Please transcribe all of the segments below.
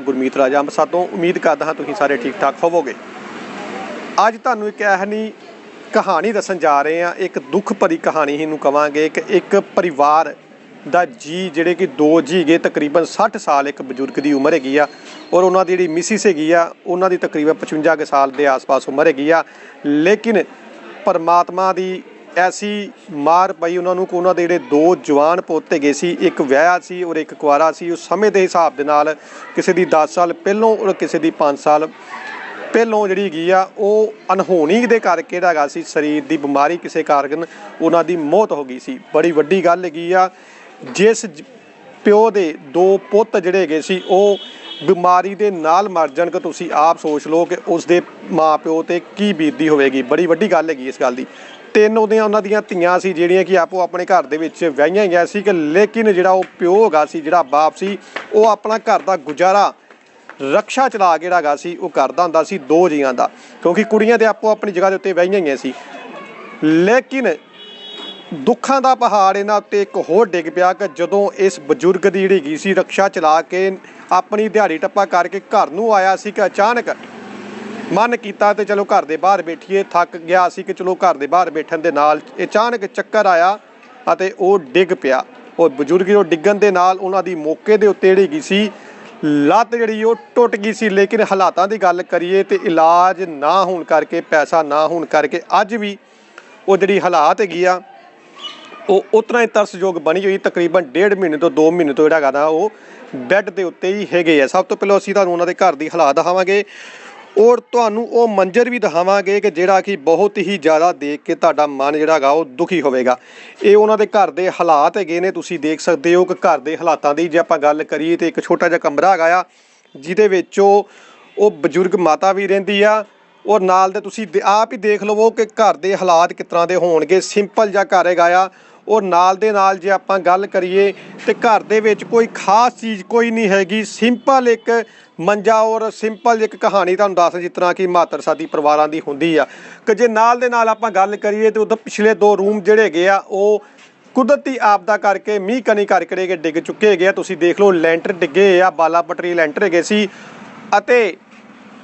ਗੁਰਮੀਤ ਰਾਜਾ ਅੰਮ੍ਰਿਤਸਰ ਤੋਂ। ਉਮੀਦ ਕਰਦਾ ਹਾਂ ਤੁਸੀਂ ਸਾਰੇ ਠੀਕ ਠਾਕ ਹੋਵੋਗੇ। ਅੱਜ ਤੁਹਾਨੂੰ ਇੱਕ ਇਹਨੀ ਕਹਾਣੀ ਦੱਸਣ ਜਾ ਰਹੇ ਹਾਂ। ਇੱਕ ਦੁੱਖ ਭਰੀ ਕਹਾਣੀ ਹੀ ਨੂੰ ਕਵਾਂਗੇ ਕਿ ਇੱਕ ਪਰਿਵਾਰ ਦਾ ਜੀ, ਜਿਹੜੇ ਕਿ ਦੋ ਜੀ ਗਏ, ਤਕਰੀਬਨ 60 ਸਾਲ ਇੱਕ ਬਜ਼ੁਰਗ ਦੀ ਉਮਰ ਹੈਗੀ ਆ ਔਰ ਉਹਨਾਂ ਦੀ ਜਿਹੜੀ ਮਿਸਿਸ ਹੈਗੀ ਆ, ਉਹਨਾਂ ਦੀ ਤਕਰੀਬਨ 55 ਕੁ ਸਾਲ ਦੇ ਆਸ-ਪਾਸ ਉਮਰ ਹੈਗੀ ਆ। ਲੇਕਿਨ ਪਰਮਾਤਮਾ ਦੀ ਐਸੀ ਮਾਰ ਪਈ ਉਹਨਾਂ ਨੂੰ ਕਿ ਉਹਨਾਂ ਦੇ ਜਿਹੜੇ ਦੋ ਜਵਾਨ ਪੁੱਤ ਹੈਗੇ ਸੀ, ਇੱਕ ਵਿਆਹਿਆ ਸੀ ਔਰ ਇੱਕ ਕੁਆਰਾ ਸੀ, ਉਹ ਸਮੇਂ ਦੇ ਹਿਸਾਬ ਦੇ ਨਾਲ ਕਿਸੇ ਦੀ 10 ਸਾਲ ਪਹਿਲੋਂ ਔਰ ਕਿਸੇ ਦੀ 5 ਸਾਲ ਪਹਿਲੋਂ ਜਿਹੜੀ ਹੈਗੀ ਆ, ਉਹ ਅਨਹੋਣੀ ਦੇ ਕਰਕੇ ਜਿਹੜਾ ਹੈਗਾ ਸੀ, ਸਰੀਰ ਦੀ ਬਿਮਾਰੀ ਕਿਸੇ ਕਾਰਨ ਉਹਨਾਂ ਦੀ ਮੌਤ ਹੋ ਗਈ ਸੀ। ਬੜੀ ਵੱਡੀ ਗੱਲ ਹੈਗੀ ਆ, ਜਿਸ ਪਿਓ ਦੇ ਦੋ ਪੁੱਤ ਜਿਹੜੇ ਹੈਗੇ ਸੀ, ਉਹ ਬਿਮਾਰੀ ਦੇ ਨਾਲ ਮਰ ਜਾਣ ਕਿ ਤੁਸੀਂ ਆਪ ਸੋਚ ਲਓ ਕਿ ਉਸ ਦੇ ਮਾਪਿਓ ਤੇ ਕੀ ਬੀਤਦੀ ਹੋਵੇਗੀ। ਬੜੀ ਵੱਡੀ ਗੱਲ ਹੈਗੀ ਇਸ ਗੱਲ ਦੀ। ਤਿੰਨ ਉਹਦੀਆਂ ਉਹਨਾਂ ਦੀਆਂ ਧੀਆਂ ਸੀ, ਜਿਹੜੀਆਂ ਕਿ ਆਪੋ ਆਪਣੇ ਘਰ ਦੇ ਵਿੱਚ ਵਿਆਹੀਆਂ ਗਿਆ ਸੀ ਕਿ ਲੇਕਿਨ ਜਿਹੜਾ ਉਹ ਪਿਓ ਹੈਗਾ ਸੀ, ਜਿਹੜਾ ਬਾਪ ਸੀ, ਉਹ ਆਪਣਾ ਘਰ ਦਾ ਗੁਜ਼ਾਰਾ ਰਕਸ਼ਾ ਚਲਾ ਕੇ ਜਿਹੜਾ ਹੈਗਾ ਸੀ, ਉਹ ਕਰਦਾ ਹੁੰਦਾ ਸੀ ਦੋ ਜੀਆਂ ਦਾ, ਕਿਉਂਕਿ ਕੁੜੀਆਂ ਤੇ ਆਪੋ ਆਪਣੀ ਜਗ੍ਹਾ ਦੇ ਉੱਤੇ ਵਹੀਆਂ ਗਈਆਂ ਸੀ। ਲੇਕਿਨ ਦੁੱਖਾਂ ਦਾ ਪਹਾੜ ਇਹਨਾਂ ਉੱਤੇ ਇੱਕ ਹੋਰ ਡਿੱਗ ਪਿਆ ਕਿ ਜਦੋਂ ਇਸ ਬਜ਼ੁਰਗ ਦੀ ਜਿਹੜੀ ਗਈ ਸੀ, ਰਕਸ਼ਾ ਚਲਾ ਕੇ ਆਪਣੀ ਦਿਹਾੜੀ ਟੱਪਾ ਕਰਕੇ ਘਰ ਨੂੰ ਆਇਆ ਸੀ ਕਿ ਅਚਾਨਕ ਮਨ ਕੀਤਾ ਤੇ ਚਲੋ ਘਰ ਦੇ ਬਾਹਰ ਬੈਠੀਏ, ਥੱਕ ਗਿਆ ਸੀ ਕਿ ਚਲੋ ਘਰ ਦੇ ਬਾਹਰ ਬੈਠਣ ਦੇ ਨਾਲ ਅਚਾਨਕ ਚੱਕਰ ਆਇਆ ਅਤੇ ਉਹ ਡਿੱਗ ਪਿਆ। ਉਹ ਬਜ਼ੁਰਗ ਜੋ ਡਿੱਗਣ ਦੇ ਨਾਲ ਉਹਨਾਂ ਦੀ ਮੌਕੇ ਦੇ ਉੱਤੇ ਜਿਹੜੀ ਗਈ ਸੀ, ਲੱਤ ਜਿਹੜੀ ਉਹ ਟੁੱਟ ਗਈ ਸੀ। ਲੇਕਿਨ ਹਾਲਾਤਾਂ ਦੀ ਗੱਲ ਕਰੀਏ ਤੇ ਇਲਾਜ ਨਾ ਹੋਣ ਕਰਕੇ, ਪੈਸਾ ਨਾ ਹੋਣ ਕਰਕੇ ਅੱਜ ਵੀ ਉਹ ਜਿਹੜੀ ਹਾਲਾਤ ਹੈਗੀ ਆ, ਉਹ ਉਤਨਾ ਹੀ ਤਰਸਯੋਗ ਬਣੀ ਹੋਈ। ਤਕਰੀਬਨ ਡੇਢ ਮਹੀਨੇ ਤੋਂ 2 ਮਹੀਨੇ ਤੋਂ ਜਿਹੜਾ ਹੈਗਾ ਨਾ, ਉਹ ਬੈੱਡ ਦੇ ਉੱਤੇ ਹੀ ਹੈਗੇ ਆ। ਸਭ ਤੋਂ ਪਹਿਲਾਂ ਅਸੀਂ ਤੁਹਾਨੂੰ ਉਹਨਾਂ ਦੇ ਘਰ ਦੀ ਹਾਲਾਤ ਦਿਖਾਵਾਂਗੇ। ਔਰ ਤੁਹਾਨੂੰ ਉਹ ਮੰਜ਼ਰ ਵੀ ਦਿਖਾਵਾਂਗੇ ਕਿ ਜਿਹੜਾ ਕਿ ਬਹੁਤ ਹੀ ਜ਼ਿਆਦਾ ਦੇਖ ਕੇ ਤੁਹਾਡਾ ਮਨ ਜਿਹੜਾ ਹੈਗਾ ਉਹ ਦੁਖੀ ਹੋਵੇਗਾ। ਇਹ ਉਹਨਾਂ ਦੇ ਘਰ ਦੇ ਹਾਲਾਤ ਹੈਗੇ ਨੇ, ਤੁਸੀਂ ਦੇਖ ਸਕਦੇ ਹੋ ਕਿ ਘਰ ਦੇ ਹਾਲਾਤਾਂ ਦੀ ਜੇ ਆਪਾਂ ਗੱਲ ਕਰੀਏ ਤੇ ਇੱਕ ਛੋਟਾ ਜਿਹਾ ਕਮਰਾ ਹੈਗਾ ਆ, ਜਿਹਦੇ ਵਿੱਚ ਉਹ ਬਜ਼ੁਰਗ ਮਾਤਾ ਵੀ ਰਹਿੰਦੀ ਆ, ਔਰ ਨਾਲ ਦੇ ਤੁਸੀਂ ਦੇ- ਆਪ ਹੀ ਦੇਖ ਲਵੋ ਕਿ ਘਰ ਦੇ ਹਾਲਾਤ ਕਿਸ ਤਰ੍ਹਾਂ ਦੇ ਹੋਣਗੇ। ਸਿੰਪਲ ਜਿਹਾ ਘਰ ਹੈਗਾ ਆ ਔਰ ਨਾਲ ਦੇ ਨਾਲ ਜੇ ਆਪਾਂ ਗੱਲ ਕਰੀਏ ਤੇ ਘਰ ਦੇ ਵਿੱਚ ਕੋਈ ਖਾਸ ਚੀਜ਼ ਕੋਈ ਨਹੀਂ ਹੈਗੀ। ਸਿੰਪਲ ਇੱਕ ਮੰਜਾ ਔਰ ਸਿੰਪਲ ਇੱਕ ਕਹਾਣੀ ਤੁਹਾਨੂੰ ਦੱਸ, ਜਿਸ ਤਰ੍ਹਾਂ ਕਿ ਮਾਤਰ ਸਾਦੀ ਪਰਿਵਾਰਾਂ ਦੀ ਹੁੰਦੀ ਆ। ਕਿ ਜੇ ਨਾਲ ਦੇ ਨਾਲ ਆਪਾਂ ਗੱਲ ਕਰੀਏ ਤੇ ਉਧਰ ਪਿਛਲੇ ਦੋ ਰੂਮ ਜਿਹੜੇ ਹੈਗੇ ਆ, ਉਹ ਕੁਦਰਤੀ ਆਪਦਾ ਕਰਕੇ ਮੀਂਹ ਕਣੀ ਕਰਕੇ ਡਿੱਗ ਚੁੱਕੇ ਹੈਗੇ ਆ। ਤੁਸੀਂ ਦੇਖ ਲਓ, ਲੈਂਟਰ ਡਿੱਗੇ ਆ, ਬਾਲਾ ਪਟਰੀ ਲੈਂਟਰ ਹੈਗੇ ਸੀ। ਅਤੇ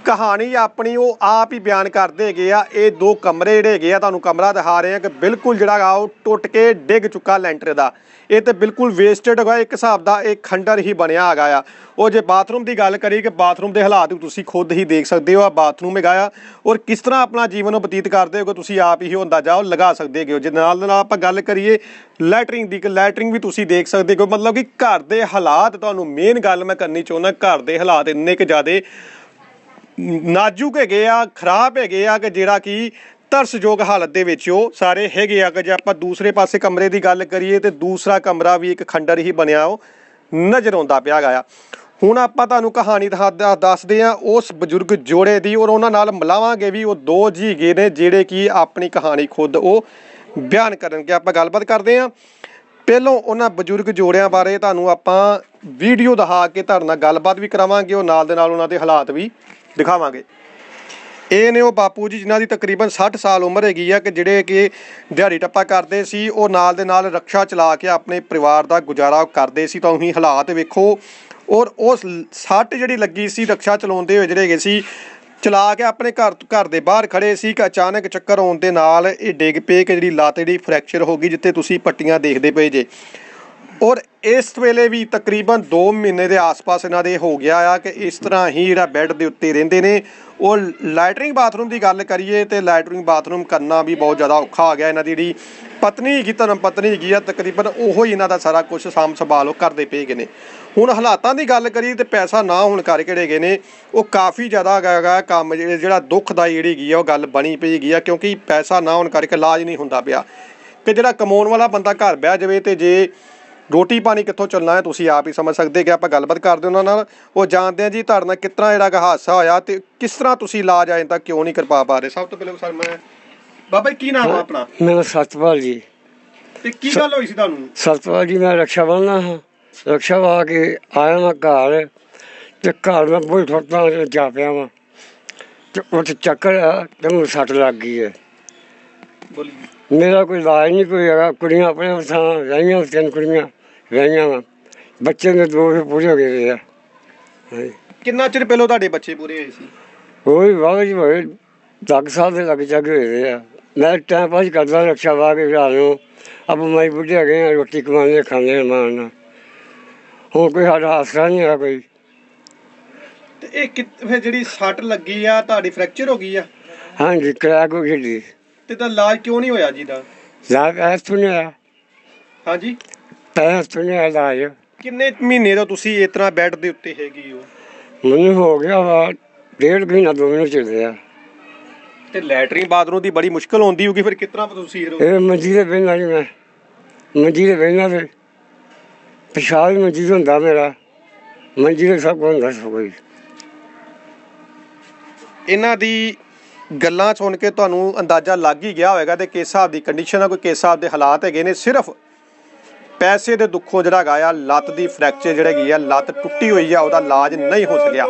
ਕਹਾਣੀ ਆਪਣੀ ਉਹ ਆਪ ਹੀ ਬਿਆਨ ਕਰਦੇ ਹੈਗੇ ਆ। ਇਹ ਦੋ ਕਮਰੇ ਜਿਹੜੇ ਹੈਗੇ ਆ, ਤੁਹਾਨੂੰ ਕਮਰਾ ਦਿਖਾ ਰਹੇ ਆ ਕਿ ਬਿਲਕੁਲ ਜਿਹੜਾ ਗਾ ਉਹ ਟੁੱਟ ਕੇ ਡਿੱਗ ਚੁੱਕਾ ਲੈਂਟਰ ਦਾ। ਇਹ ਤੇ ਬਿਲਕੁਲ ਵੇਸਟਡ ਹੈਗਾ, ਇੱਕ ਹਿਸਾਬ ਦਾ ਇਹ ਖੰਡਰ ਹੀ ਬਣਿਆ ਹੈਗਾ ਆ। ਉਹ ਜੇ ਬਾਥਰੂਮ ਦੀ ਗੱਲ ਕਰੀ ਕਿ ਬਾਥਰੂਮ ਦੇ ਹਾਲਾਤ ਵੀ ਤੁਸੀਂ ਖੁਦ ਹੀ ਦੇਖ ਸਕਦੇ ਹੋ, ਆ ਬਾਥਰੂਮ ਹੈਗਾ ਆ। ਔਰ ਕਿਸ ਤਰ੍ਹਾਂ ਆਪਣਾ ਜੀਵਨ ਉਹ ਬਤੀਤ ਕਰਦੇ ਹੋ ਤੁਸੀਂ ਆਪ ਹੀ ਉਹ ਅੰਦਾਜ਼ਾ ਉਹ ਲਗਾ ਸਕਦੇ ਹੈਗੇ ਹੋ। ਜੇ ਨਾਲ ਨਾਲ ਆਪਾਂ ਗੱਲ ਕਰੀਏ ਲੈਟਰਿੰਗ ਦੀ, ਕਿ ਲੈਟਰਿੰਗ ਵੀ ਤੁਸੀਂ ਦੇਖ ਸਕਦੇ ਹੋ। ਮਤਲਬ ਕਿ ਘਰ ਦੇ ਹਾਲਾਤ, ਤੁਹਾਨੂੰ ਮੇਨ ਗੱਲ ਮੈਂ ਕਰਨੀ ਚਾਹੁੰਦਾ, ਘਰ ਦੇ ਹਾਲਾਤ ਇੰਨੇ ਕਿ ਜ਼ਿਆਦੇ ਨਾਜ਼ੁਕ ਹੈਗੇ ਆ, ਖਰਾਬ ਹੈਗੇ ਆ ਕਿ ਜਿਹੜਾ ਕਿ ਤਰਸਯੋਗ ਹਾਲਤ ਦੇ ਵਿੱਚ ਉਹ ਸਾਰੇ ਹੈਗੇ ਆ ਕਿ ਜੇ ਆਪਾਂ ਦੂਸਰੇ ਪਾਸੇ ਕਮਰੇ ਦੀ ਗੱਲ ਕਰੀਏ ਤੇ ਦੂਸਰਾ ਕਮਰਾ ਵੀ ਇੱਕ ਖੰਡਰ ਹੀ ਬਣਿਆ ਉਹ ਨਜ਼ਰ ਆਉਂਦਾ ਪਿਆ ਹੈਗਾ ਆ। ਹੁਣ ਆਪਾਂ ਤੁਹਾਨੂੰ ਕਹਾਣੀ ਦਿਖਾ- ਦ- ਦੱਸਦੇ ਆ ਉਸ ਬਜ਼ੁਰਗ ਜੋੜੇ ਦੀ ਔਰ ਉਹਨਾਂ ਨਾਲ ਮਿਲਾਵਾਂਗੇ ਵੀ ਉਹ ਦੋ ਜੀ ਗਏ ਨੇ ਜਿਹੜੇ ਕਿ ਆਪਣੀ ਕਹਾਣੀ ਖੁਦ ਉਹ ਬਿਆਨ ਕਰਨਗੇ। ਆਪਾਂ ਗੱਲਬਾਤ ਕਰਦੇ ਆ। ਪਹਿਲੋਂ ਉਹਨਾਂ ਬਜ਼ੁਰਗ ਜੋੜਿਆਂ ਬਾਰੇ ਤੁਹਾਨੂੰ ਆਪਾਂ ਵੀਡੀਓ ਦਿਖਾ ਕੇ ਤੁਹਾਡੇ ਨਾਲ ਗੱਲਬਾਤ ਵੀ ਕਰਾਵਾਂਗੇ, ਉਹ ਨਾਲ ਦੇ ਨਾਲ ਉਹਨਾਂ ਦੇ ਹਾਲਾਤ ਵੀ ਦਿਖਾਵਾਂਗੇ। ਇਹ ਨੇ ਉਹ ਬਾਪੂ ਜੀ ਜਿਨ੍ਹਾਂ ਦੀ ਤਕਰੀਬਨ 60 ਸਾਲ ਉਮਰ ਹੈਗੀ ਆ ਕਿ ਜਿਹੜੇ ਕਿ ਦਿਹਾੜੀ ਟੱਪਾ ਕਰਦੇ ਸੀ, ਉਹ ਨਾਲ ਦੇ ਨਾਲ ਰਕਸ਼ਾ ਚਲਾ ਕੇ ਆਪਣੇ ਪਰਿਵਾਰ ਦਾ ਗੁਜ਼ਾਰਾ ਕਰਦੇ ਸੀ, ਤਾਂ ਉਹੀ ਹਾਲਾਤ ਵੇਖੋ। ਔਰ ਉਸ ਸੱਟ ਜਿਹੜੀ ਲੱਗੀ ਸੀ ਰਕਸ਼ਾ ਚਲਾਉਂਦੇ ਹੋਏ ਜਿਹੜੇ ਹੈਗੇ ਸੀ, ਚਲਾ ਕੇ ਆਪਣੇ ਘਰ ਘਰ ਦੇ ਬਾਹਰ ਖੜੇ ਸੀ ਕਿ ਅਚਾਨਕ ਚੱਕਰ ਆਉਣ ਦੇ ਨਾਲ ਇਹ ਡਿੱਗ ਪਏ ਕਿ ਜਿਹੜੀ ਲੱਤ ਜਿਹੜੀ ਫ੍ਰੈਕਚਰ ਹੋ ਗਈ, ਜਿੱਥੇ ਤੁਸੀਂ ਪੱਟੀਆਂ ਦੇਖਦੇ ਪਏ ਜੇ। ਔਰ ਇਸ ਵੇਲੇ ਵੀ ਤਕਰੀਬਨ 2 ਮਹੀਨੇ ਦੇ ਆਸ-ਪਾਸ ਇਹਨਾਂ ਦੇ ਹੋ ਗਿਆ ਆ ਕਿ ਇਸ ਤਰ੍ਹਾਂ ਹੀ ਜਿਹੜਾ ਬੈੱਡ ਦੇ ਉੱਤੇ ਰਹਿੰਦੇ ਨੇ। ਉਹ ਲੈਟਰਿੰਗ ਬਾਥਰੂਮ ਦੀ ਗੱਲ ਕਰੀਏ ਤੇ ਲੈਟਰਿੰਗ ਬਾਥਰੂਮ ਕਰਨਾ ਵੀ ਬਹੁਤ ਜ਼ਿਆਦਾ ਔਖਾ ਹੋ ਗਿਆ ਇਹਨਾਂ ਦੀ ਜਿਹੜੀ ਪਤਨੀ ਹੈਗੀ ਧਰਮ ਪਤਨੀ ਹੈਗੀ ਆ, ਤਕਰੀਬਨ ਉਹੋ ਹੀ ਇਹਨਾਂ ਦਾ ਸਾਰਾ ਕੁਝ ਸਾਂਭ ਸੰਭਾਲ ਉਹ ਕਰਦੇ ਪਏ ਗਏ ਨੇ। ਹੁਣ ਹਾਲਾਤਾਂ ਦੀ ਗੱਲ ਕਰੀਏ ਤੇ ਪੈਸਾ ਨਾ ਹੋਣ ਕਰਕੇ ਜਿਹੜੇ ਹੈਗੇ ਨੇ, ਉਹ ਕਾਫੀ ਜ਼ਿਆਦਾ ਹੈਗਾ ਕੰਮ ਜਿਹੜੇ- ਜਿਹੜਾ ਦੁੱਖਦਾਈ ਜਿਹੜੀ ਹੈਗੀ ਆ, ਉਹ ਗੱਲ ਬਣੀ ਪਈ ਹੈਗੀ ਆ, ਕਿਉਂਕਿ ਪੈਸਾ ਨਾ ਹੋਣ ਕਰਕੇ ਇਲਾਜ ਨਹੀਂ ਹੁੰਦਾ ਪਿਆ। ਕਿ ਜਿਹੜਾ ਕਮਾਉਣ ਵਾਲਾ ਬੰਦਾ ਘਰ ਬਹਿ ਜਾਵੇ ਤੇ ਜੇ ਰੋਟੀ ਪਾਣੀ ਕਿੱਥੋਂ ਚੱਲਣਾ ਹੈ ਤੁਸੀਂ ਆਪ ਹੀ ਸਮਝ ਸਕਦੇ ਕਿ ਆਪਾਂ ਗੱਲਬਾਤ ਕਰਦੇ ਉਹਨਾਂ ਨਾਲ। ਉਹ ਜਾਣਦੇ ਆ ਜੀ ਤੁਹਾਡੇ ਨਾਲ ਕਿਸ ਤਰ੍ਹਾਂ ਜਿਹੜਾ ਹਾਦਸਾ ਹੋਇਆ ਤੇ ਕਿਸ ਤਰ੍ਹਾਂ ਤੁਸੀਂ ਇਲਾਜ ਅਜੇ ਤੱਕ ਕਿਉਂ ਨਹੀਂ ਕਰਵਾ ਪਾ ਰਹੇ? ਸਭ ਤੋਂ ਪਹਿਲਾਂ ਸਰ ਮੈਂ ਬਾਬਾ ਜੀ ਕੀ ਨਾਮ ਆ ਆਪਣਾ? ਮੇਰਾ ਸਤਪਾਲ ਜੀ। ਤੇ ਕੀ ਗੱਲ ਹੋਈ ਸੀ ਤੁਹਾਨੂੰ? ਸਤਪਾਲ ਜੀ ਮੈਂ ਰਕਸ਼ਾ ਬੰਨ੍ਹਦਾ ਹਾਂ। ਰਕਸ਼ਾ ਵਾ ਕੇ ਆਇਆ ਮੈਂ ਘਰ ਤੇ ਘਰ ਮੈਂ ਬੁਲ ਠੋਟਾਂ ਜਾ ਪਿਆ ਵਾਂ ਤੇ ਉੱਥੇ ਚੱਕਰ ਆ ਤੇ ਮੈਨੂੰ ਸੱਟ ਲੱਗ ਗਈ ਹੈ। ਬੋਲੀ ਮੇਰਾ ਕੋਈ ਇਲਾਜ ਨਹੀਂ ਕੋਈ ਹੈਗਾ। ਕੁੜੀਆਂ ਆਪਣੇ ਥਾਂ ਰਹੀਆਂ ਤਿੰਨ ਕੁੜੀਆਂ। ਰਹੀਆਂ ਵਾ। ਬੱਚੇ ਦੇ ਦੋ ਵੀ ਪੂਰੇ ਹੋ ਗਏ ਆ ਹਾਂਜੀ। ਕਿੰਨਾ ਚਿਰ ਪਹਿਲਾਂ ਤੁਹਾਡੇ ਬੱਚੇ ਪੂਰੇ ਹੋਏ ਸੀ? ਵੀ ਵਾਹ ਜੀ ਹੋਏ। 10 ਸਾਲ ਦੇ ਲੱਗ ਚੱਕ ਹੋਏ ਆ। ਮੈਂ ਟਾਈਮ ਪਾਸ ਕਰਦਾ ਰਕਸ਼ਾ ਵਾ ਕੇ ਰਾਤ ਨੂੰ ਅਬ ਮੈਂ ਬੁੱਢੇ ਗਏ ਆ, ਰੋਟੀ ਕਮਾਉਂਦੇ ਖਾਂਦੇ ਮਾਣ ਨਾਲ। ਕੋਈ ਸਾਡਾ ਆਸਰਾ ਨਹੀਂ ਹੈਗਾ ਕੋਈ। ਤੇ ਇਹ ਕਿਤ- ਫਿਰ ਜਿਹੜੀ ਸੱਟ ਲੱਗੀ ਆ ਤੁਹਾਡੀ ਫ੍ਰੈਕਚਰ ਹੋ ਗਈ ਆ? ਹਾਂਜੀ ਕਰੈਕ ਹੋ ਗਈ ਤੇ ਤਾਂ ਇਲਾਜ ਕਿਉਂ ਨਹੀਂ ਹੋਇਆ ਜੀ ਦਾ? ਲਾਗ ਐਸ ਸੁਣਿਆ ਹਾਂਜੀ। ਪੈਸ ਸੁਣਿਆ ਲਾਜ ਕਿੰਨੇ ਮਹੀਨੇ ਤੋਂ ਤੁਸੀਂ ਇਸ ਤਰ੍ਹਾਂ ਬੈੱਡ ਦੇ ਉੱਤੇ ਹੈਗੀ ਹੋ? ਮੈਨੂੰ ਹੋ ਗਿਆ ਵਾ ਡੇਢ ਮਹੀਨਾ ਦੋ ਮਹੀਨੇ ਚੱਲੇ ਆ ਤੇ ਲੈਟਰਿੰਗ ਬਾਥਰੂਮ ਦੀ ਬੜੀ ਮੁਸ਼ਕਲ ਹੁੰਦੀ ਹੋਊਗੀ ਫਿਰ ਤਰ੍ਹਾਂ ਤੁਸੀਂ ਰਹੋ? ਇਹ ਮੰਜੀ ਦੇ ਬਹਿਣਾ ਜੀ ਮੈਂ। ਮੰਜੀ ਦੇ ਬਹਿਣਾ ਤੇ ਪਿਸ਼ਾਬ ਵੀ ਮੰਜੀ ਤੇ ਹੁੰਦਾ ਮੇਰਾ। ਮੰਜੀ ਦੇ ਸਭ ਕੁਝ ਹੁੰਦਾ ਸਭ ਕੁਝ ਇਹਨਾਂ ਦੀ ਗੱਲਾਂ ਸੁਣ ਕੇ ਤੁਹਾਨੂੰ ਅੰਦਾਜ਼ਾ ਲੱਗ ਹੀ ਗਿਆ ਹੋਵੇਗਾ ਤੇ ਕਿਸ ਹਿਸਾਬ ਦੀ ਕੰਡੀਸ਼ਨ ਆ ਕੋਈ ਕਿਸ ਹਿਸਾਬ ਦੇ ਹਾਲਾਤ ਹੈਗੇ ਨੇ। ਸਿਰਫ ਪੈਸੇ ਦੇ ਦੁੱਖੋਂ ਜਿਹੜਾ ਹੈਗਾ ਆ, ਲੱਤ ਦੀ ਫ੍ਰੈਕਚਰ ਜਿਹੜਾ ਹੈਗੀ ਆ, ਲੱਤ ਟੁੱਟੀ ਹੋਈ ਆ, ਉਹਦਾ ਇਲਾਜ ਨਹੀਂ ਹੋ ਸਕਿਆ।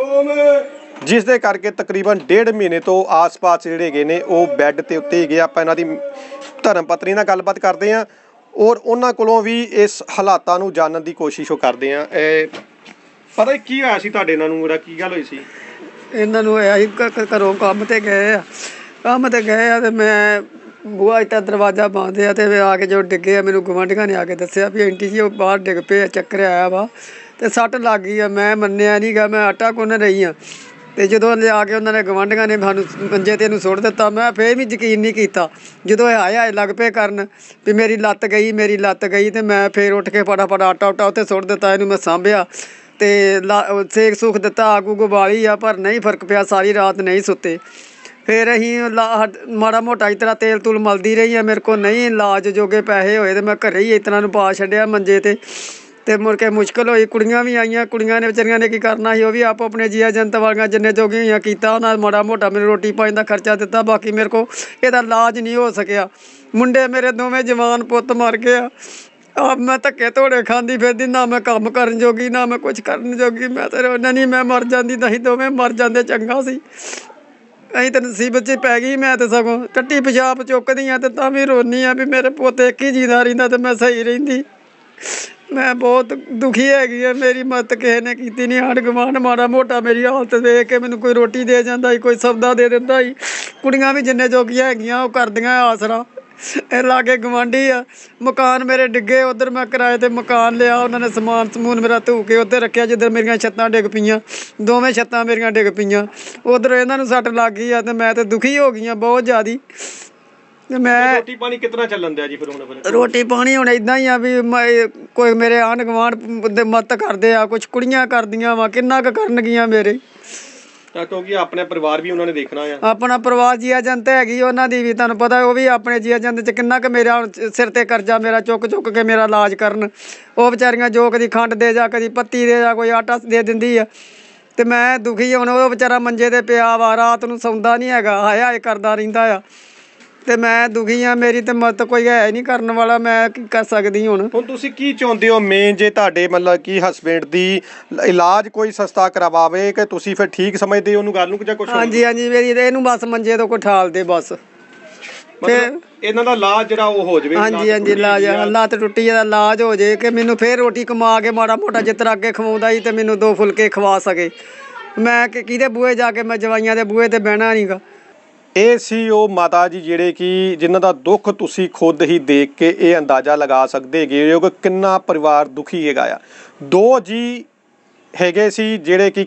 ਜਿਸ ਦੇ ਕਰਕੇ ਤਕਰੀਬਨ ਡੇਢ ਮਹੀਨੇ ਤੋਂ ਆਸ-ਪਾਸ ਜਿਹੜੇ ਹੈਗੇ ਨੇ, ਉਹ ਬੈੱਡ ਤੇ ਉੱਤੇ ਹੀ ਗਏ ਆਪਾਂ ਇਹਨਾਂ ਦੀ ਧਰਮ ਪਤਨੀ ਨਾਲ ਗੱਲਬਾਤ ਕਰਦੇ ਆ ਔਰ ਉਹਨਾਂ ਕੋਲੋਂ ਵੀ ਇਸ ਹਾਲਾਤਾਂ ਨੂੰ ਜਾਣਨ ਦੀ ਕੋਸ਼ਿਸ਼ ਉਹ ਕਰਦੇ ਆ ਪਤਾ ਕੀ ਹੋਇਆ ਸੀ ਤੁਹਾਡੇ ਨਾਲ ਨੂੰ ਜਿਹੜਾ ਕੀ ਗੱਲ ਹੋਈ ਸੀ? ਇਹਨਾਂ ਨੂੰ ਇਹ ਘਰੋਂ ਕੰਮ ਤੇ ਗਏ ਆ। ਕੰਮ ਤੇ ਗਏ ਆ ਤੇ ਮੈਂ ਬੂਹਾ ਇੱਟਾ ਦਰਵਾਜ਼ਾ ਬੰਦ ਆ ਤੇ ਆ ਕੇ ਜੋ ਡਿੱਗੇ ਆ, ਮੈਨੂੰ ਗਵਾਂਢੀਆਂ ਨੇ ਆ ਕੇ ਦੱਸਿਆ ਵੀ ਆਂਟੀ ਜੀ, ਉਹ ਬਾਹਰ ਡਿੱਗ ਪਏ ਆ, ਚੱਕਰ ਆਇਆ ਵਾ ਤੇ ਸੱਟ ਲੱਗ ਗਈ ਆ। ਮੈਂ ਮੰਨਿਆ ਨਹੀਂਗਾ ਮੈਂ ਆਟਾ ਗੁੰਨ ਰਹੀ ਆ। ਤੇ ਜਦੋਂ ਲਿਆ ਕੇ ਉਹਨਾਂ ਨੇ ਗਵਾਂਢੀਆਂ ਨੇ ਸਾਨੂੰ ਮੰਜੇ ਤੇ ਇਹਨੂੰ ਸੁੱਟ ਦਿੱਤਾ, ਮੈਂ ਫੇਰ ਵੀ ਯਕੀਨ ਨਹੀਂ ਕੀਤਾ। ਜਦੋਂ ਇਹ ਆਇਆ ਇਹ ਲੱਗ ਪਏ ਕਰਨ ਵੀ ਮੇਰੀ ਲੱਤ ਗਈ, ਮੇਰੀ ਲੱਤ ਗਈ ਤੇ ਮੈਂ ਫੇਰ ਉੱਠ ਕੇ ਫਟਾਫਟ ਆਟਾ ਉਟਾ ਉੱਤੇ ਸੁੱਟ ਦਿੱਤਾ, ਇਹਨੂੰ ਮੈਂ ਸਾਂਭਿਆ। ਤੇ ਲਾ- ਉਹ ਸੇਕ ਸੁਖ ਦਿੱਤਾ ਆਗੂ ਗੋਬਾਲੀ ਆ, ਪਰ ਨਹੀਂ ਫ਼ਰਕ ਪਿਆ, ਸਾਰੀ ਰਾਤ ਨਹੀਂ ਸੁੱਤੇ। ਫਿਰ ਅਸੀਂ ਲਾ- ਹੱਡ- ਮਾੜਾ ਮੋਟਾ ਇਸ ਤਰ੍ਹਾਂ ਤੇਲ ਤੂਲ ਮਲਦੀ ਰਹੀ ਆ, ਮੇਰੇ ਕੋਲ ਨਹੀਂ ਇਲਾਜ ਜੋਗੇ ਪੈਸੇ ਹੋਏ ਤੇ ਮੈਂ ਘਰੇ ਹੀ ਇਸ ਤਰ੍ਹਾਂ ਨੂੰ ਪਾ ਛੱਡਿਆ ਮੰਜੇ ਤੇ। ਤੇ ਮੁੜ ਕੇ ਮੁਸ਼ਕਲ ਹੋਈ, ਕੁੜੀਆਂ ਵੀ ਆਈਆਂ, ਕੁੜੀਆਂ ਨੇ ਵਿਚਾਰੀਆਂ ਨੇ ਕੀ ਕਰਨਾ ਸੀ, ਉਹ ਵੀ ਆਪੋ ਆਪਣੇ ਜੀਆ ਜੰਤ ਵਾਲੀਆਂ ਜਿੰਨੇ ਜੋਗੀਆਂ ਹੋਈਆਂ ਕੀਤਾ, ਉਹਨਾਂ ਮਾੜਾ ਮੋਟਾ ਮੈਨੂੰ ਰੋਟੀ ਪਾਣੀ ਦਾ ਖਰਚਾ ਦਿੱਤਾ, ਬਾਕੀ ਮੇਰੇ ਕੋਲ ਇਹਦਾ ਇਲਾਜ ਨਹੀਂ ਹੋ ਸਕਿਆ। ਮੁੰਡੇ ਮੇਰੇ ਦੋਵੇਂ ਜਵਾਨ ਪੁੱਤ ਮਰ ਗਏ ਆ। ਆਪ ਮੈਂ ਧੱਕੇ ਧੋੜੇ ਖਾਂਦੀ ਫਿਰਦੀ, ਨਾ ਮੈਂ ਕੰਮ ਕਰਨ ਜੋਗੀ, ਨਾ ਮੈਂ ਕੁਝ ਕਰਨ ਜੋਗੀ, ਮੈਂ ਤੇ ਉਹਨਾਂ ਨਹੀਂ, ਮੈਂ ਮਰ ਜਾਂਦੀ ਤਾਂ ਨਹੀਂ ਦੋਵੇਂ ਮਰ ਜਾਂਦੇ ਚੰਗਾ ਸੀ। ਅਸੀਂ ਤਾਂ ਨਸੀਬਤ 'ਚ ਪੈ ਗਈ, ਮੈਂ ਤੇ ਸਗੋਂ ਟੱਟੀ ਪਿਸ਼ਾਬ ਚੁੱਕਦੀ ਆ ਤੇ ਤਾਂ ਵੀ ਰੋਨੀ ਆ ਵੀ ਮੇਰੇ ਪੋਤੇ ਇੱਕ ਹੀ ਜੀਦਾ ਰਹਿੰਦਾ ਤੇ ਮੈਂ ਸਹੀ ਰਹਿੰਦੀ। ਮੈਂ ਬਹੁਤ ਦੁਖੀ ਹੈਗੀ ਆ, ਮੇਰੀ ਮਦਦ ਕਿਸੇ ਨੇ ਕੀਤੀ ਨਹੀਂ ਆਂਢ ਗੁਆਂਢ ਮਾੜਾ ਮੋਟਾ ਮੇਰੀ ਹਾਲਤ ਦੇਖ ਕੇ ਮੈਨੂੰ ਕੋਈ ਰੋਟੀ ਦੇ ਜਾਂਦਾ ਸੀ, ਕੋਈ ਸਬਦਾ ਦੇ ਦਿੰਦਾ ਸੀ। ਕੁੜੀਆਂ ਵੀ ਜਿੰਨੇ ਜੋਗੀਆਂ ਹੈਗੀਆਂ, ਉਹ ਕਰਦੀਆਂ ਆਸਰਾ। ਇਹ ਲਾਗੇ ਗਵਾਂਢੀ ਆ। ਮਕਾਨ ਮੇਰੇ ਡਿੱਗੇ ਉਧਰ ਮੈਂ ਕਿਰਾਏ ਤੇ ਮਕਾਨ ਲਿਆ ਉਹਨਾਂ ਨੇ ਸਮਾਨ ਸਮੂਨ ਮੇਰਾ ਧੂ ਕੇ ਉੱਧਰ ਰੱਖਿਆ ਜਿੱਧਰ ਮੇਰੀਆਂ ਛੱਤਾਂ ਡਿੱਗ ਪਈਆਂ ਦੋਵੇਂ ਛੱਤਾਂ ਮੇਰੀਆਂ ਡਿੱਗ ਪਈਆਂ। ਉਧਰ ਇਹਨਾਂ ਨੂੰ ਸੱਟ ਲੱਗ ਗਈ ਆ ਤੇ ਮੈਂ ਤੇ ਦੁਖੀ ਹੋ ਗਈ ਆ ਬਹੁਤ ਜ਼ਿਆਦੀ। ਤੇ ਮੈਂ ਰੋਟੀ ਪਾਣੀ ਕਿਤਨਾ ਚੱਲਣ ਦਿਆ ਜੀ ਫਿਰ ਹੁਣ ਫਿਰ? ਰੋਟੀ ਪਾਣੀ ਹੁਣ ਇਦਾਂ ਹੀ ਆ ਵੀ ਮੈਂ- ਕੋਈ ਮੇਰੇ ਆਂਢ ਗੁਆਂਢ ਦੇ ਮਦਦ ਕਰਦੇ ਆ ਕੁਝ ਕੁੜੀਆਂ ਕਰਦੀਆਂ ਵਾ ਕਿੰਨਾ ਕੁ ਕਰਨਗੀਆਂ ਮੇਰੇ। ਤਾਂ ਕਿਉਂਕਿ ਆਪਣੇ ਪਰਿਵਾਰ ਵੀ ਉਹਨਾਂ ਨੇ ਦੇਖਣਾ ਆ। ਆਪਣਾ ਪਰਿਵਾਰ ਜੀ ਏਜੰਟ ਹੈਗੀ ਉਹਨਾਂ ਦੀ ਵੀ ਤੁਹਾਨੂੰ ਪਤਾ, ਉਹ ਵੀ ਆਪਣੇ ਜੀ ਏਜੰਟ ਚ ਕਿੰਨਾ ਕੁ ਮੇਰਾ ਹੁਣ ਸਿਰ ਤੇ ਕਰਜ਼ਾ, ਮੇਰਾ ਚੁੱਕ ਚੁੱਕ ਕੇ ਮੇਰਾ ਇਲਾਜ ਕਰਨ। ਉਹ ਵਿਚਾਰੀਆਂ ਜੋ ਕਦੀ ਖੰਡ ਦੇ ਜਾ ਕਦੀ ਪੱਤੀ ਦੇ ਜਾ ਕੋਈ ਆਟਾ ਦੇ ਦਿੰਦੀ ਆ। ਤੇ ਮੈਂ ਦੁਖੀ ਹੁਣ ਉਹ ਵਿਚਾਰਾ ਮੰਜੇ ਤੇ ਪਿਆ ਵਾ, ਰਾਤ ਨੂੰ ਸੌਂਦਾ ਨਹੀਂ ਹੈਗਾ ਹਾਏ ਹਾਏ ਕਰਦਾ ਰਹਿੰਦਾ ਆ। ਤੇ ਮੈਂ ਦੁਖੀ ਆ ਮੇਰੀ ਤੇ ਮਦਦ ਕੋਈ ਹੈ ਨਹੀਂ ਕਰਨ ਵਾਲਾ ਮੈਂ ਕੀ ਕਰ ਸਕਦੀ ਹੁਣ? ਹੁਣ ਤੁਸੀਂ ਕੀ ਚਾਹੁੰਦੇ ਹੋ ਮੇਨ ਜੇ ਤੁਹਾਡੇ ਮਤਲਬ ਕਿ ਹਸਬੈਂਡ ਦੀ ਇਲਾਜ ਕੋਈ ਸਸਤਾ ਕਰਵਾਵੇ ਕਿ ਤੁਸੀਂ ਫਿਰ ਠੀਕ ਸਮਝਦੇ ਹੋ ਉਹਨੂੰ ਗੱਲ ਨੂੰ ਕਿ ਜਾਂ ਕੁਝ ਹਾਂਜੀ ਹਾਂਜੀ ਮੇਰੀ ਤੇ ਇਹਨੂੰ ਬਸ ਮੰਜੇ ਤੋਂ ਕੋਈ ਠਾਲ ਦੇ ਬਸ। ਮਤਲਬ ਇਹਨਾਂ ਦਾ ਇਲਾਜ ਜਿਹੜਾ ਉਹ ਹੋ ਜਾਵੇ ਹਾਂਜੀ ਹਾਂਜੀ ਇਲਾਜ ਲੱਤ ਟੁੱਟੀ ਦਾ ਇਲਾਜ ਹੋ ਜੇ ਕਿ ਮੈਨੂੰ ਫੇਰ ਰੋਟੀ ਕਮਾ ਕੇ ਮਾੜਾ ਮੋਟਾ ਜਿਸ ਤਰ੍ਹਾਂ ਅੱਗੇ ਖਵਾਉਂਦਾ ਸੀ ਤੇ ਮੈਨੂੰ ਦੋ ਫੁਲਕੇ ਖਵਾ ਸਕੇ। ਮੈਂ ਕਿ ਕਿਹਦੇ ਬੂਹੇ ਜਾ ਕੇ ਮੈਂ ਜਵਾਈਆਂ ਦੇ ਬੂਹੇ ਤੇ ਬਹਿਣਾ ਨਹੀਂਗਾ ਇਹ ਸੀ ਉਹ ਮਾਤਾ ਜੀ ਜਿਹੜੇ ਕਿ ਜਿਨ੍ਹਾਂ ਦਾ ਦੁੱਖ ਤੁਸੀਂ ਖੁਦ ਹੀ ਦੇਖ ਕੇ ਇਹ ਅੰਦਾਜ਼ਾ ਲਗਾ ਸਕਦੇ ਹੈਗੇ ਹੋ ਕਿ ਕਿੰਨਾ ਪਰਿਵਾਰ ਦੁਖੀ ਹੈਗਾ ਆ। ਦੋ ਜੀ ਹੈਗੇ ਸੀ ਜਿਹੜੇ ਕਿ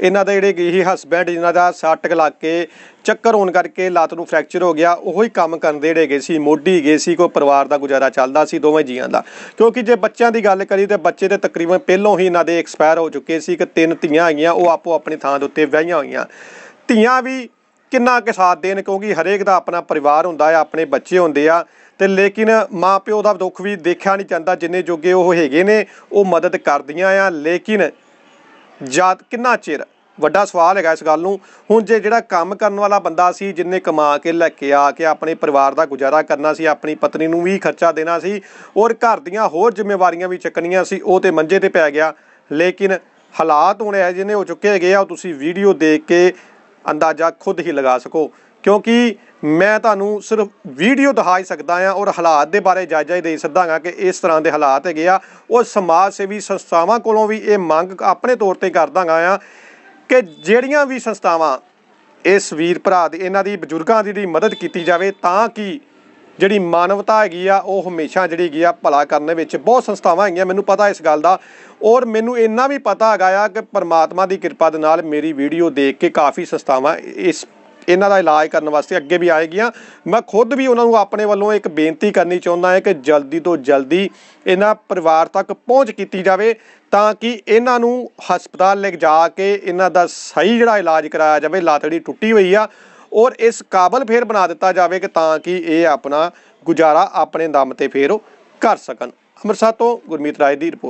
ਇਹਨਾਂ ਦੇ ਜਿਹੜੇ ਹੀ ਹਸਬੈਂਡ ਜਿਨ੍ਹਾਂ ਦਾ ਸੱਟ ਲੱਗ ਕੇ ਚੱਕਰ ਹੋਣ ਕਰਕੇ ਲੱਤ ਨੂੰ ਫ੍ਰੈਕਚਰ ਹੋ ਗਿਆ, ਉਹੋ ਹੀ ਕੰਮ ਕਰਦੇ ਜਿਹੜੇ ਹੈਗੇ ਸੀ, ਮੋਢੀ ਗਏ ਸੀ, ਕੋਈ ਪਰਿਵਾਰ ਦਾ ਗੁਜ਼ਾਰਾ ਚੱਲਦਾ ਸੀ ਦੋਵੇਂ ਜੀਆਂ ਦਾ। ਕਿਉਂਕਿ ਜੇ ਬੱਚਿਆਂ ਦੀ ਗੱਲ ਕਰੀ ਤੇ ਬੱਚੇ ਤੇ ਤਕਰੀਬਨ ਪਹਿਲੋਂ ਹੀ ਇਹਨਾਂ ਦੇ ਐਕਸਪਾਇਰ ਹੋ ਚੁੱਕੇ ਸੀ ਕਿ ਤਿੰਨ ਧੀਆਂ ਹੈਗੀਆਂ, ਉਹ ਆਪੋ ਆਪਣੀ ਥਾਂ ਦੇ ਉੱਤੇ ਵਿਆਹੀਆਂ ਹੋਈਆਂ। ਧੀਆਂ ਵੀ ਕਿੰਨਾ ਕੁ ਸਾਥ ਦੇਣ? ਕਿਉਂਕਿ ਹਰੇਕ ਦਾ ਆਪਣਾ ਪਰਿਵਾਰ ਹੁੰਦਾ ਆ, ਆਪਣੇ ਬੱਚੇ ਹੁੰਦੇ ਆ, ਤੇ ਲੇਕਿਨ ਮਾਂ ਪਿਓ ਦਾ ਦੁੱਖ ਵੀ ਦੇਖਿਆ ਨਹੀਂ ਜਾਂਦਾ, ਜਿੰਨੇ ਜੋਗੇ ਉਹ ਹੈਗੇ ਨੇ, ਉਹ ਮਦਦ ਕਰਦੀਆਂ ਆ। ਲੇਕਿਨ ਜਾਤ ਕਿੰਨਾ ਚਿਰ? ਵੱਡਾ ਸਵਾਲ ਹੈਗਾ ਇਸ ਗੱਲ ਨੂੰ। ਹੁਣ ਜੇ ਜਿਹੜਾ ਕੰਮ ਕਰਨ ਵਾਲਾ ਬੰਦਾ ਸੀ, ਜਿੰਨੇ ਕਮਾ ਕੇ, ਲੈ ਕੇ ਆ ਕੇ ਆਪਣੇ ਪਰਿਵਾਰ ਦਾ ਗੁਜ਼ਾਰਾ ਕਰਨਾ ਸੀ, ਆਪਣੀ ਪਤਨੀ ਨੂੰ ਵੀ ਖਰਚਾ ਦੇਣਾ ਸੀ, ਔਰ ਘਰ ਦੀਆਂ ਹੋਰ ਜ਼ਿੰਮੇਵਾਰੀਆਂ ਵੀ ਚੱਕਣੀਆਂ ਸੀ, ਉਹ ਤੇ ਮੰਜੇ ਤੇ ਪੈ ਗਿਆ। ਲੇਕਿਨ ਹਾਲਾਤ ਹੁਣ ਇਹੋ ਜਿਹੇ ਨੇ ਹੋ ਚੁੱਕੇ ਹੈਗੇ ਆ। ਉਹ ਤੁਸੀਂ ਵੀਡੀਓ ਦੇਖ ਕੇ ਅੰਦਾਜ਼ਾ ਖੁਦ ਹੀ ਲਗਾ ਸਕੋ। ਕਿਉਂਕਿ ਮੈਂ ਤੁਹਾਨੂੰ ਸਿਰਫ ਵੀਡੀਓ ਦਿਖਾ ਹੀ ਸਕਦਾ ਆ ਔਰ ਹਾਲਾਤ ਦੇ ਬਾਰੇ ਜਾਇਜ਼ਾ ਹੀ ਦੇ ਸਕਦਾ ਹਾਂ ਕਿ ਇਸ ਤਰ੍ਹਾਂ ਦੇ ਹਾਲਾਤ ਹੈਗੇ ਆ। ਉਹ ਸਮਾਜ ਸੇਵੀ ਸੰਸਥਾਵਾਂ ਕੋਲੋਂ ਵੀ ਇਹ ਮੰਗ ਆਪਣੇ ਤੌਰ ਤੇ ਕਰਦਾ ਹਾਂ ਆ ਕਿ ਜਿਹੜੀਆਂ ਵੀ ਸੰਸਥਾਵਾਂ ਇਸ ਵੀਰ ਭਰਾ ਦੀ, ਇਹਨਾਂ ਦੀ, ਬਜ਼ੁਰਗਾਂ ਦੀ ਜਿਹੜੀ ਮਦਦ ਕੀਤੀ ਜਾਵੇ ਤਾਂ ਕਿ ਜਿਹੜੀ ਮਾਨਵਤਾ ਹੈਗੀ ਆ, ਉਹ ਹਮੇਸ਼ਾ ਜਿਹੜੀ ਹੈਗੀ ਆ, ਭਲਾ ਕਰਨ ਵਿੱਚ ਬਹੁਤ ਸੰਸਥਾਵਾਂ ਹੈਗੀਆਂ, ਮੈਨੂੰ ਪਤਾ ਇਸ ਗੱਲ ਦਾ। ਔਰ ਮੈਨੂੰ ਇੰਨਾ ਵੀ ਪਤਾ ਹੈਗਾ ਆ ਕਿ ਪਰਮਾਤਮਾ ਦੀ ਕਿਰਪਾ ਦੇ ਨਾਲ ਮੇਰੀ ਵੀਡੀਓ ਦੇਖ ਕੇ ਕਾਫੀ ਸੰਸਥਾਵਾਂ ਇਸ, ਇਹਨਾਂ ਦਾ ਇਲਾਜ ਕਰਨ ਵਾਸਤੇ ਅੱਗੇ ਵੀ ਆਏਗੀਆਂ। ਮੈਂ ਖੁਦ ਵੀ ਉਹਨਾਂ ਨੂੰ ਆਪਣੇ ਵੱਲੋਂ ਇੱਕ ਬੇਨਤੀ ਕਰਨੀ ਚਾਹੁੰਦਾ ਹਾਂ ਕਿ ਜਲਦੀ ਤੋਂ ਜਲਦੀ ਇਹਨਾਂ ਪਰਿਵਾਰ ਤੱਕ ਪਹੁੰਚ ਕੀਤੀ ਜਾਵੇ, ਤਾਂ ਕਿ ਇਹਨਾਂ ਨੂੰ ਹਸਪਤਾਲ ਲੈ ਜਾ ਕੇ ਇਹਨਾਂ ਦਾ ਸਹੀ ਜਿਹੜਾ ਇਲਾਜ ਕਰਾਇਆ ਜਾਵੇ, ਲਾਤੜੀ ਟੁੱਟੀ ਹੋਈ ਆ। ਔਰ ਇਸ ਕਾਬਲ ਫੇਰ ਬਣਾ ਦਿੱਤਾ ਜਾਵੇ ਕਿ ਤਾਂ ਕਿ ਇਹ ਆਪਣਾ ਗੁਜ਼ਾਰਾ ਆਪਣੇ ਦਮ ਤੇ ਫੇਰ ਉਹ ਕਰ ਸਕਣ। ਅੰਮ੍ਰਿਤਸਰ ਤੋਂ ਗੁਰਮੀਤ ਰਾਏ ਦੀ ਰਿਪੋਰਟ।